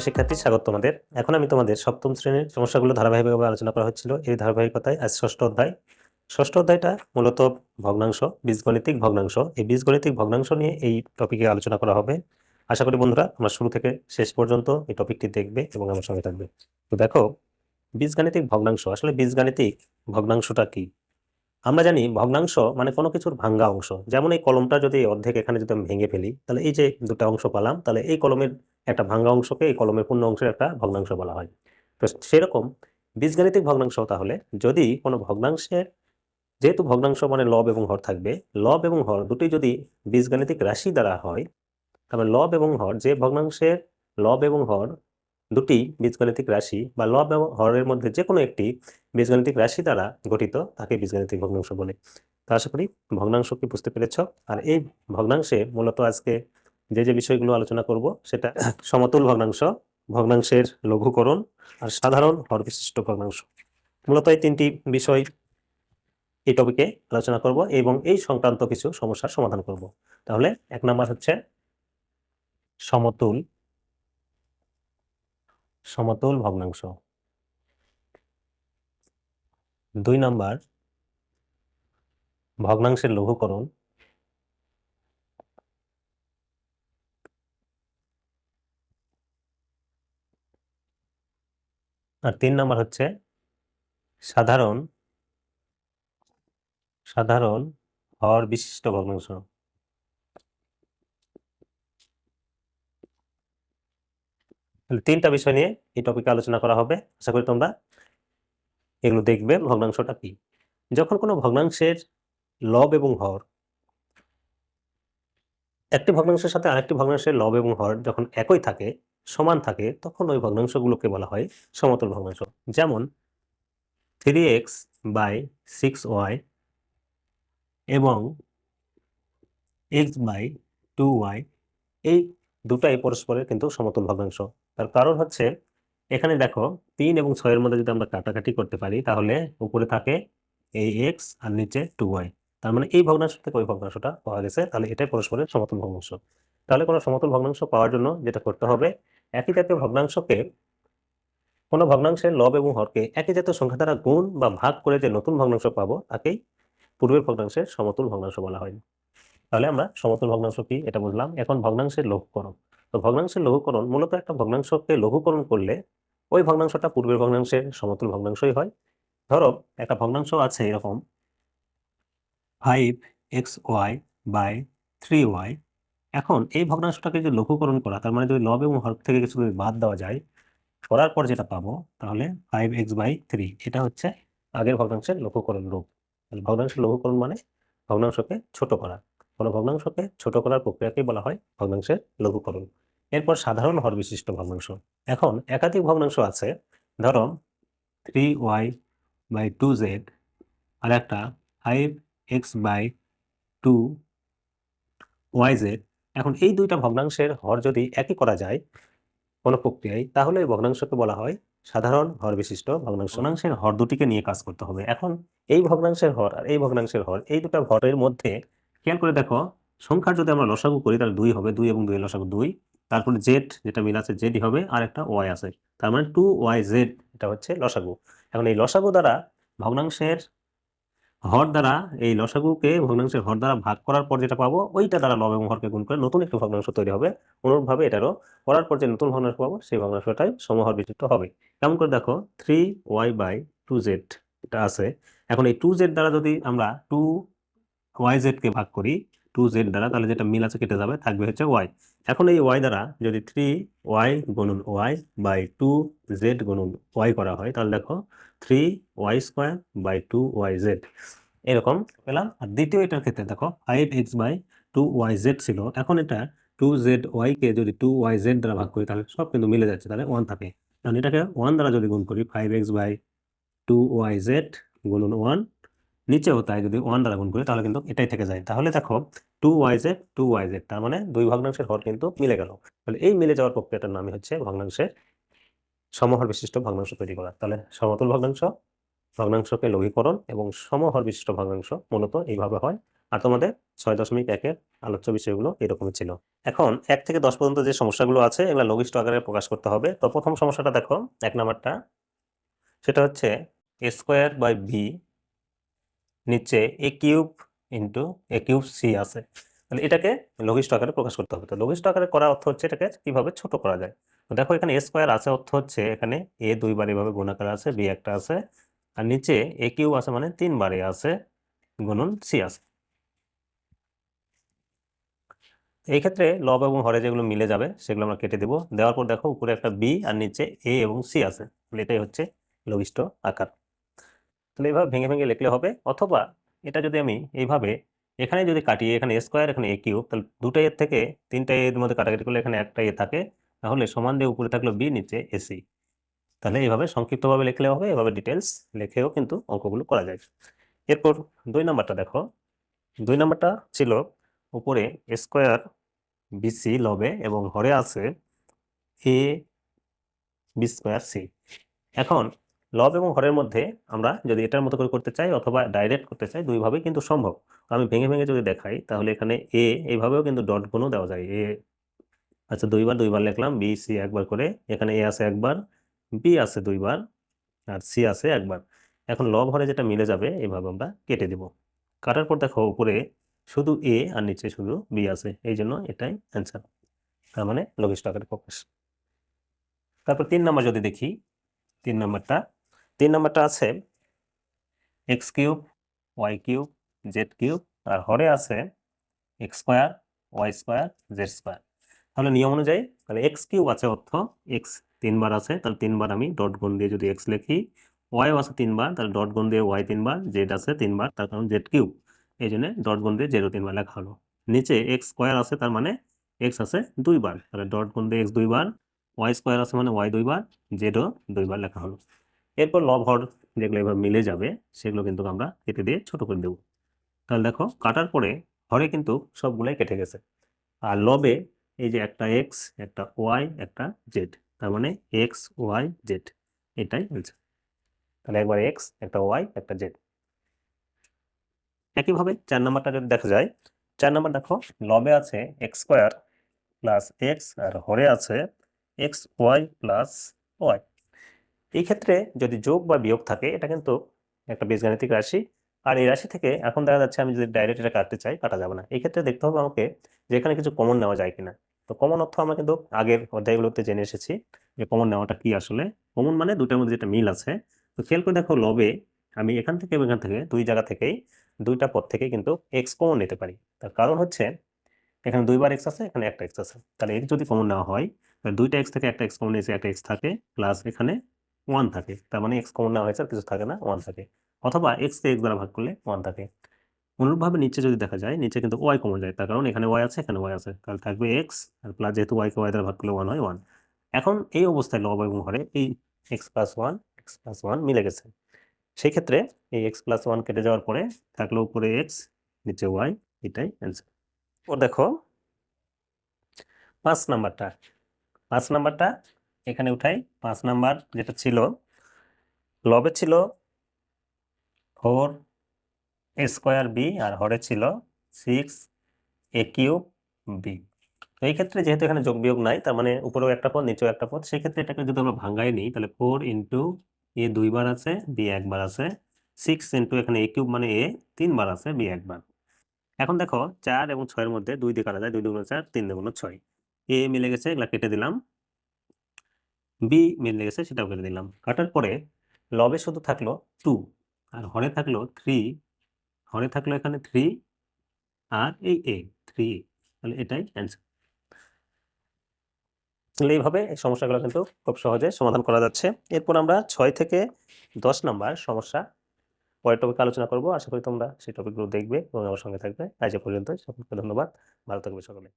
শিক্ষার্থী, স্বাগত তোমাদের। এখন আমি তোমাদের সপ্তম শ্রেণির সমস্যাগুলো ধারাবাহিকভাবে আলোচনা করা হচ্ছিল। এই ধারাবাহিকতায় আজ ষষ্ঠ অধ্যায়। ষষ্ঠ অধ্যায়টা মূলত ভগ্নাংশ, বীজগণিতিক ভগ্নাংশ। এই বীজগণিতিক ভগ্নাংশ নিয়ে এই টপিকে আলোচনা করা হবে। আশা করি বন্ধুরা, আমরা শুরু থেকে শেষ পর্যন্ত এই টপিকটি দেখবে এবং আমার সঙ্গে থাকবে। তো দেখো, বীজগাণিতিক ভগ্নাংশ। আসলে বীজগাণিতিক ভগ্নাংশটা কি? আমরা জানি ভগ্নাংশ মানে কোনো কিছুর ভাঙ্গা অংশ। যেমন এই কলমটা যদি অর্ধেক এখানে যদি আমি ভেঙে ফেলি, তাহলে এই যে দুটো অংশ পালাম, তাহলে এই কলমের একটা ভাঙ্গা অংশকে এই কলমের পূর্ণ অংশের একটা ভগ্নাংশ বলা হয়। তো সেরকম বীজগাণিতিক ভগ্নাংশ তাহলে যদি কোনো ভগ্নাংশের যেহেতু ভগ্নাংশ মানে লব এবং হর থাকবে, লব এবং হর দুটি যদি বীজগাণিতিক রাশি দ্বারা হয়, তাহলে লব এবং হর যে ভগ্নাংশের লব এবং হর দুটি বীজগণিতিক রাশি বা লব এবং হরের মধ্যে যে কোনো একটি বীজগণিতিক রাশি দ্বারা গঠিত, তাকে বীজগণিতিক ভগ্নাংশ বলে। তো আশা করি ভগ্নাংশ কি বুঝতে পেরেছ। আর এই ভগ্নাংশে মূলত আজকে যে যে বিষয়গুলো আলোচনা করব, সেটা সমতুল ভগ্নাংশ, ভগ্নাংশের লঘুকরণ আর সাধারণ হর বিশিষ্ট ভগ্নাংশ। মূলত এই তিনটি বিষয় এই টপিকে আলোচনা করব এবং এই সংক্রান্ত কিছু সমস্যার সমাধান করব। তাহলে এক নাম্বার হচ্ছে সমতুল সমতুল ভগ্নাংশ। দুই নাম্বার, ভগ্নাংশের লঘুকরণ। আর তিন নাম্বার হচ্ছে, সাধারণ সাধারণ হর বিশিষ্ট ভগ্নাংশ। তাহলে তিনটা বিষয় নিয়ে এই টপিকে আলোচনা করা হবে। আশা করি তোমরা এগুলো দেখবে ভগ্নাংশটা কি? যখন কোনো ভগ্নাংশের লব এবং হর, একটি ভগ্নাংশের সাথে আরেকটি ভগ্নাংশের লব এবং হর যখন একই থাকে, সমান থাকে, তখন ওই ভগ্নাংশগুলোকে বলা হয় সমতল ভগ্নাংশ। যেমন three x by six y এবং এক্স বাই টু ওয়াই এই দুটাই পরস্পরের কিন্তু সমতল ভগ্নাংশ। তার কারণ হচ্ছে, এখানে দেখো তিন এবং ছয়ের মধ্যে যদি আমরা কাটাকাটি করতে পারি, তাহলে উপরে থাকে এই এক্স আর নিচে টু ওয়াই তার মানে এই ভগ্নাংশ থেকে ওই ভগ্নাংশটা পাওয়া গেছে। তাহলে এটাই পরস্পরের সমতল ভগ্নাংশ। তাহলে কোনো সমতুল ভগ্নাংশ পাওয়ার জন্য যেটা করতে হবে, একই জাতীয় ভগ্নাংশকে কোনো ভগ্নাংশের লব এবং হরকে একই জাতীয় সংখ্যা দ্বারা গুণ বা ভাগ করে যে নতুন ভগ্নাংশ পাবো, তাকেই পূর্বের ভগ্নাংশের সমতুল ভগ্নাংশ বলা হয়। তাহলে আমরা সমতুল ভগ্নাংশ কি, এটা বুঝলাম। এখন ভগ্নাংশের লঘুকরণ তো ভগ্নাংশের লঘুকরণ, মূলত একটা ভগ্নাংশকে লঘুকরণ করলে ওই ভগ্নাংশটা পূর্বের ভগ্নাংশের সমতুল ভগ্নাংশই হয়। ধরো, একটা ভগ্নাংশ আছে এরকম five x y by three y এখন এই ভগ্নাংশটাকে যদি লঘুকরণ করা, তার মানে যদি লব এবং হর থেকে কিছু যদি বাদ দেওয়া যায়, করার পর যেটা পাবো, তাহলে ফাইভ এক্স বাই থ্রি এটা হচ্ছে আগের ভগ্নাংশের লঘুকরণ রূপ। তাহলে ভগ্নাংশের লঘুকরণ মানে ভগ্নাংশকে ছোট করা। কোনো ভগ্নাংশকে ছোট করার প্রক্রিয়াকেই বলা হয় ভগ্নাংশের লঘুকরণ। এরপর সাধারণ হর বিশিষ্ট ভগ্নাংশ। এখন একাধিক ভগ্নাংশ আছে, ধরো three y by two z আর একটা five x by two y z এখন এই দুইটা ভগ্নাংশের হর যদি একই করা যায় কোনো প্রক্রিয়ায়, তাহলে এই ভগ্নাংশকে বলা হয় সাধারণ হর বিশিষ্ট ভগ্নাংশ। ভগ্নাংশের হর দুটিকে নিয়ে কাজ করতে হবে। এখন এই ভগ্নাংশের হর আর এই ভগ্নাংশের হর, এই দুটো হরের মধ্যে খেয়াল করে দেখো, সংখ্যার যদি আমরা লসাগু করি তাহলে দুই হবে, দুই এবং দুই লসাগু দুই। তারপরে জেড যেটা মিল আছে জেডই হবে, আর একটা ওয়াই আছে। তার মানে টু ওয়াই জেড এটা হচ্ছে লসাগু। এখন এই লসাগু দ্বারা ভগ্নাংশের হর দ্বারা, এই লসাগুকে ভগ্নাংশের হর দ্বারা ভাগ করার পর যেটা পাবো, ওইটা দ্বারা লব এবং হরকে গুণ করে নতুন একটি ভগ্নাংশ তৈরি হবে। অনুরূপভাবে এটারও করার পর যে নতুন ভগ্নাংশ পাবো, সেই ভগ্নাংশটাই সমহর বিশিষ্ট হবে। কেমন করে দেখো three y by two z এটা আছে। এখন এই টু জেড দ্বারা যদি আমরা টু ওয়াই জেডকে ভাগ করি টু জেড দ্বারা তাহলে যেটা মিল আছে কেটে যাবে, থাকবে হচ্ছে ওয়াই এখন এই ওয়াই দ্বারা যদি থ্রি ওয়াই গুণন ওয়াই বাই টু জেড গুণন ওয়াই করা হয়, তাহলে দেখো three y square by two y z এরকম পেলাম। আর দ্বিতীয় এটার ক্ষেত্রে দেখো five x by two y z ছিল। এখন এটা টু জেড ওয়াইকে যদি টু ওয়াই জেড দ্বারা ভাগ করি, তাহলে সব কিন্তু মিলে যাচ্ছে, তাহলে ওয়ান থাকে। কারণ এটাকে ওয়ান দ্বারা যদি গুণ করি five x by two y z গুণন ওয়ান নিচেও তাই যদি ওয়ান দ্বারা গুণ করি, তাহলে কিন্তু এটাই থেকে যায়। তাহলে দেখো two y z two y z তার মানে দুই ভগ্নাংশের হর কিন্তু মিলে গেল। তাহলে এই মিলে যাওয়ার প্রক্রিয়াটার নামই হচ্ছে ভগ্নাংশের সমহর বিশিষ্ট ভগ্নাংশ তৈরি করা। তাহলে সমতল ভগ্নাংশ, ভগ্নাংশকে লঘীকরণ এবং সমহর বিশিষ্ট ভগ্নাংশ মূলত এইভাবে হয়। আর তোমাদের ছয় দশমিক একের আলোচ্য বিষয়গুলো এরকমই ছিল। এখন এক থেকে দশ পর্যন্ত যে সমস্যাগুলো আছে, এগুলো লঘিষ্ঠ আকারে প্রকাশ করতে হবে। তো প্রথম সমস্যাটা দেখো, এক নাম্বারটা, সেটা হচ্ছে এ স্কোয়ার বাই বি নিচে a cube into a cube c আছে। তাহলে এটাকে লঘিষ্ঠ আকারে প্রকাশ করতে হবে। তো লঘিষ্ঠ আকারে করা অর্থ হচ্ছে এটাকে কীভাবে ছোট করা যায়? তো দেখো এখানে এ স্কোয়ার আছে অর্থ হচ্ছে এখানে এ দুইবার এভাবে গুণাকার আছে বি একটা আছে, আর নিচে এ কিউব আছে মানে তিনবার আছে, গুণন সি আছে। এই ক্ষেত্রে লব এবং হরে যেগুলো মিলে যাবে সেগুলো আমরা কেটে দেব। দেওয়ার পর দেখো উপরে একটা বি আর নিচে এ এবং সি আছে। এটাই হচ্ছে লঘিষ্ঠ আকার। তাহলে এইভাবে ভেঙে ভেঙে লিখলে হবে। অথবা এটা যদি আমি এইভাবে এখানে যদি কাটিয়ে, এখানে স্কোয়ার এখানে এ কিউব তাহলে দুটা এর থেকে তিনটা এর মধ্যে কাটাকাটি করলে এখানে একটা এ থাকে। তাহলে সমান দিয়ে উপরে থাকল বি নিচে এসি তাহলে এইভাবে সংক্ষিপ্তভাবে লিখলে হবে, এভাবে ডিটেলস লিখেও কিন্তু অঙ্কগুলো করা যায়। এরপর দুই নাম্বারটা দেখো। দুই নাম্বারটা ছিল উপরে স্কোয়ার বিসি লবে এবং হরে আছে এ বি স্কোয়ার সি এখন লব এবং হরের মধ্যে আমরা যদি এটার মতো করে করতে চাই অথবা ডাইরেক্ট করতে চাই দুইভাবেই কিন্তু সম্ভব। আমি ভেঙে ভেঙে যদি দেখাই, তাহলে এখানে এ এইভাবেও কিন্তু ডট গুণও দেওয়া যায়। এ আচ্ছা দুইবার দুইবার লিখলাম বি সি একবার করে। এখানে এ আছে একবার বি আছে দুইবার, আর সি আছে একবার। এখন লব হরে যেটা মিলে যাবে এইভাবে আমরা কেটে দিব। কাটার পর দেখো, উপরে শুধু এ আর নিচে শুধু বি আছে। এই জন্য এটাই অ্যান্সার তার মানে লঘিষ্ঠ আকারে প্রকাশ তারপর তিন নাম্বার যদি দেখি, তিন নাম্বারটা তিন নাম্বারটা আছে x cube y cube z cube, আর হরে আছে x square y square z square. তাহলে নিয়ম অনুযায়ী তাহলে এক্স কিউব আছে অর্থ এক্স তিনবার আছে, তাহলে তিনবার আমি ডট গুণ দিয়ে যদি এক্স লিখি ওয়াইও আছে তিনবার, তাহলে ডট গুণ দিয়ে ওয়াই তিনবার জেড আছে তিনবার, তার কারণ জেড কিউব। এই জন্য ডট গুণ দিয়ে জেরো তিনবার লেখা হলো। নিচে এক্স স্কোয়ার আছে, তার মানে এক্স আছে দুইবার, তাহলে ডট গুণ দিয়ে এক্স দুইবার ওয়াই স্কোয়ার আছে মানে ওয়াই দুইবার জেডও দুইবার লেখা হলো। এরপর লব হর যেগুলো এবার মিলে যাবে, সেগুলো কিন্তু আমরা কেটে দিয়ে ছোট করে দেবো। তাহলে দেখো, কাটার পরে হরে কিন্তু সবগুলাই কেটে গেছে। আর লবে এই যে একটা এক্স একটা ওয়াই একটা জেড তার মানে এক্স ওয়াই জেড এটাই অ্যান্সার তাহলে একবার এক্স একটা ওয়াই একটা জেড একইভাবে চার নাম্বারটা যদি দেখা যায়, চার নাম্বার দেখো, লবে আছে এক্স স্কোয়ার প্লাস এক্স আর হরে আছে এক্স ওয়াই প্লাস ওয়াই এই ক্ষেত্রে যদি যোগ বা বিয়োগ থাকে, এটা কিন্তু একটা বীজগাণিতিক রাশি। আর এই রাশি থেকে এখন দেখা যাচ্ছে আমি যদি ডাইরেক্ট এটা কাটতে চাই, কাটা যাবে না। এই ক্ষেত্রে দেখতে হবে আমাকে যে এখানে কিছু কমন নেওয়া যায় কিনা। তো কমন অর্থ আমরা কিন্তু আগের অধ্যায়গুলোতে জেনে এসেছি যে কমন নেওয়াটা কি আসলে। কমন মানে দুটার মধ্যে যেটা মিল আছে। তো খেয়াল করে দেখো, লবে আমি এখান থেকে এখান থেকে, দুই জায়গা থেকেই, দুইটা পদ থেকে কিন্তু এক্স কমন নিতে পারি। তার কারণ হচ্ছে, এখানে দুইবার এক্স আছে, এখানে একটা এক্স আছে। তাহলে এক্স যদি কমন নেওয়া হয়, তাহলে দুইটা এক্স থেকে একটা এক্স কমন নিয়েছে একটা এক্স থাকে প্লাস এখানে ওয়ান থাকে। তার মানে এক্স কমন নেওয়া হয়েছে আর কিছু থাকে না ওয়ান থাকে। অথবা এক্সকে এক্স দ্বারা ভাগ করলে ওয়ান থাকে। অনুরূপভাবে নিচে যদি দেখা যায়, নিচে কিন্তু ওয়াই কমন যায়। তার কারণ এখানে ওয়াই আছে, এখানে ওয়াই আছে। তাহলে থাকবে এক্স আর প্লাস যেহেতু ওয়াইকে ওয়াই দ্বারা ভাগ করলে ওয়ান হয় ওয়ান এখন এই অবস্থায় লব এবং হরে এই x plus one x plus one মিলে গেছে। সেই ক্ষেত্রে এই এক্স প্লাস ওয়ান কেটে যাওয়ার পরে থাকল উপরে এক্স নিচে ওয়াই এটাই অ্যান্সার ও দেখো, পাঁচ নাম্বারটা। পাঁচ নাম্বারটা এখানে উঠাই পাঁচ নাম্বার যেটা ছিল, লবে ছিল ফোর এ স্কোয়ার বি আর হরে ছিল সিক্স এ কিউব বি। তো এই ক্ষেত্রে যেহেতু এখানে যোগ বিয়োগ নাই, তার মানে উপরেও একটা পদ, নিচেও একটা পদ সেই ক্ষেত্রে এটাকে যদি আমরা ভাঙ্গাই নিই, তাহলে ফোর ইন্টু এ দুইবার আছে, বি একবার আছে, সিক্স ইন্টু এখানে এ কিউব মানে এ তিনবার আছে, বি একবার। এখন দেখো, চার এবং ছয়ের মধ্যে দুই দিয়ে কাটা যায়, দুই দুগুণ চার, তিন দুগুণ ছয়। এ মিলে গেছে, এগুলা কেটে দিলাম। বি মিলে গেছে সেটাও কেটে দিলাম। কাটার পরে লবে শুধু থাকল টু আর হরে থাকল থ্রি হরে থাকল এখানে থ্রি আর এই এ থ্রি তাহলে এটাই অ্যান্সার তাহলে এইভাবে এই সমস্যাগুলো কিন্তু খুব সহজে সমাধান করা যাচ্ছে। এরপর আমরা ছয় থেকে দশ নাম্বার সমস্যা পরের টপিক আলোচনা করব। আশা করি তোমরা সেই টপিকগুলো দেখবে এবং আমার সঙ্গে থাকবে। আজ পর্যন্ত সকলকে ধন্যবাদ। ভালো থাকবে সকলে।